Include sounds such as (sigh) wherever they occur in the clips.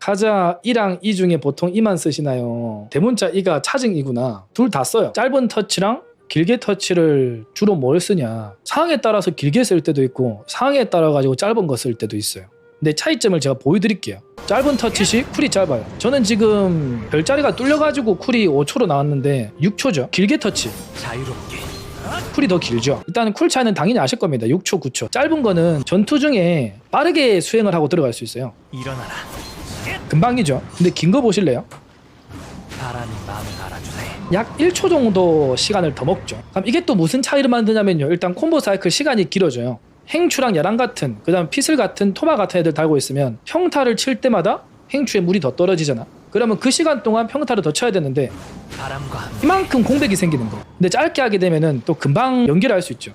카자 1랑 2 중에 보통 2만 쓰시나요? 대문자 2가 차징이구나. 둘 다 써요. 짧은 터치랑 길게 터치를 주로 뭘 쓰냐. 상황에 따라서 길게 쓸 때도 있고 상황에 따라 가지고 짧은 거 쓸 때도 있어요. 근데 차이점을 제가 보여드릴게요. 짧은 터치 시 쿨이 짧아요. 저는 지금 별자리가 뚫려가지고 쿨이 5초로 나왔는데 6초죠. 길게 터치. 자유롭게 쿨이 더 길죠. 일단 쿨 차이는 당연히 아실 겁니다. 6초, 9초. 짧은 거는 전투 중에 빠르게 수행을 하고 들어갈 수 있어요. 일어나라 금방이죠. 근데 긴 거 보실래요? 바람이 마음을 알아주네 약 1초 정도 시간을 더 먹죠. 그럼 이게 또 무슨 차이를 만드냐면요. 일단 콤보 사이클 시간이 길어져요. 행추랑 야랑 같은, 그 다음 피슬 같은, 토마 같은 애들 달고 있으면 평타를 칠 때마다 행추에 물이 더 떨어지잖아. 그러면 그 시간 동안 평타를 더 쳐야 되는데 바람과 함께 이만큼 공백이 생기는 거. 근데 짧게 하게 되면은 또 금방 연결할 수 있죠.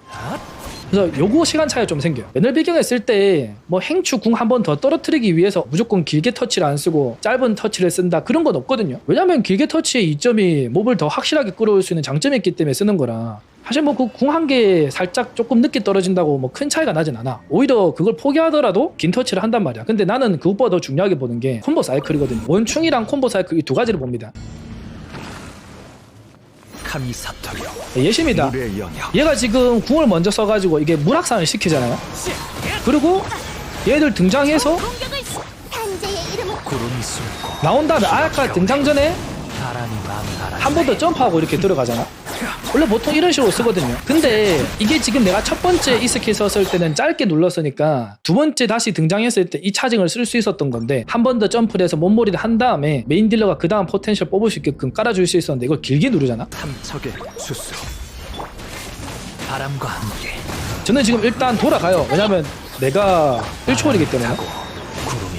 그래서 요거 시간 차이가 좀 생겨요. 맨날 배경에 쓸 때 뭐 행추 궁 한 번 더 떨어뜨리기 위해서 무조건 길게 터치를 안 쓰고 짧은 터치를 쓴다 그런 건 없거든요. 왜냐면 길게 터치의 이점이 몹을 더 확실하게 끌어올 수 있는 장점이 있기 때문에 쓰는 거라. 사실 뭐 그 궁 한 개 살짝 조금 늦게 떨어진다고 뭐 큰 차이가 나진 않아. 오히려 그걸 포기하더라도 긴 터치를 한단 말이야. 근데 나는 그것보다 더 중요하게 보는 게 콤보 사이클이거든요. 원충이랑 콤보 사이클 이 두 가지를 봅니다. 카미 사토류 예시입니다. 물의 영역 얘가 지금 궁을 먼저 써가지고 이게 물확산을 시키잖아요. 그리고 얘들 등장해서 나온 다음에 아까 등장 전에 한 번 더 점프하고 이렇게 들어가잖아. 원래 보통 이런 식으로 쓰거든요. 근데 이게 지금 내가 첫 번째 이 스킬 썼을 때는 짧게 눌렀으니까 두 번째 다시 등장했을 때 이 차징을 쓸 수 있었던 건데 한 번 더 점프를 해서 몸머리를 한 다음에 메인 딜러가 그 다음 포텐셜 뽑을 수 있게끔 깔아줄 수 있었는데 이걸 길게 누르잖아. 탐척의 수수 바람과 함께 저는 지금 일단 돌아가요. 왜냐면 내가 1초월이기 때문에.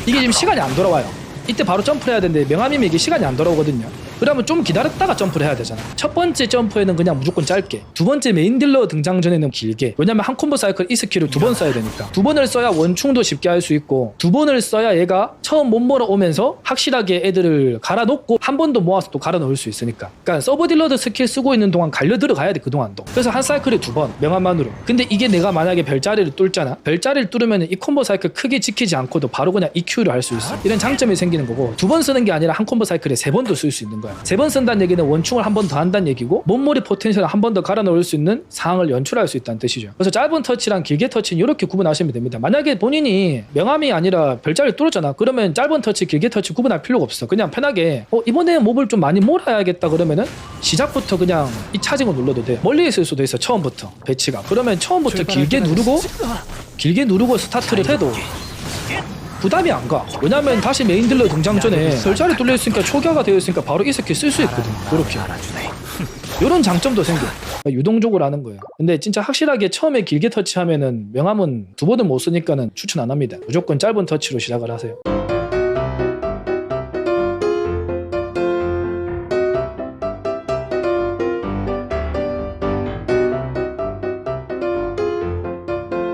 이게 지금 시간이 안 돌아와요. 이때 바로 점프를 해야 되는데 명함이면 이게 시간이 안 돌아오거든요. 그러면 좀 기다렸다가 점프를 해야 되잖아. 첫 번째 점프에는 그냥 무조건 짧게. 두 번째 메인 딜러 등장 전에는 길게. 왜냐면 한 콤보 사이클 이 스킬을 두 번 써야 되니까. 두 번을 써야 원충도 쉽게 할 수 있고 두 번을 써야 얘가 처음 못 몰아 오면서 확실하게 애들을 갈아 놓고 한 번 더 모아서 또 갈아 넣을 수 있으니까. 그러니까 서브 딜러드 스킬 쓰고 있는 동안 갈려 들어가야 돼 그동안도. 그래서 한 사이클에 두 번 명함만으로. 근데 이게 내가 만약에 별자리를 뚫잖아. 별자리를 뚫으면 이 콤보 사이클 크게 지키지 않고도 바로 그냥 EQ를 할 수 있어. 이런 장점이 생기는 거고 두 번 쓰는 게 아니라 한 콤보 사이클에 세 번도 쓸 수 있는 거 야. 세 번 쓴다는 얘기는 원충을 한 번 더 한다는 얘기고 몸머리 포텐셜을 한 번 더 갈아 넣을 수 있는 상황을 연출할 수 있다는 뜻이죠. 그래서 짧은 터치랑 길게 터치는 이렇게 구분하시면 됩니다. 만약에 본인이 명함이 아니라 별자리를 뚫었잖아. 그러면 짧은 터치, 길게 터치 구분할 필요가 없어. 그냥 편하게 어, 이번에 몹을 좀 많이 몰아야겠다 그러면은 시작부터 그냥 이 차징을 눌러도 돼. 멀리 있을 수도 있어. 처음부터 배치가. 그러면 처음부터 길게 누르고 길게 누르고 스타트를 해도 부담이 안 가. 왜냐면 다시 메인 딜러 등장 전에 별자리 뚫려 있으니까 초기화가 되어 있으니까 바로 이 스킬 쓸 수 있거든. 알아주네 (laughs) 이런 장점도 생겨. 유동적으로 하는 거예요. 근데 진짜 확실하게 처음에 길게 터치하면은 명함은 두 번은 못 쓰니까는 추천 안 합니다. 무조건 짧은 터치로 시작을 하세요.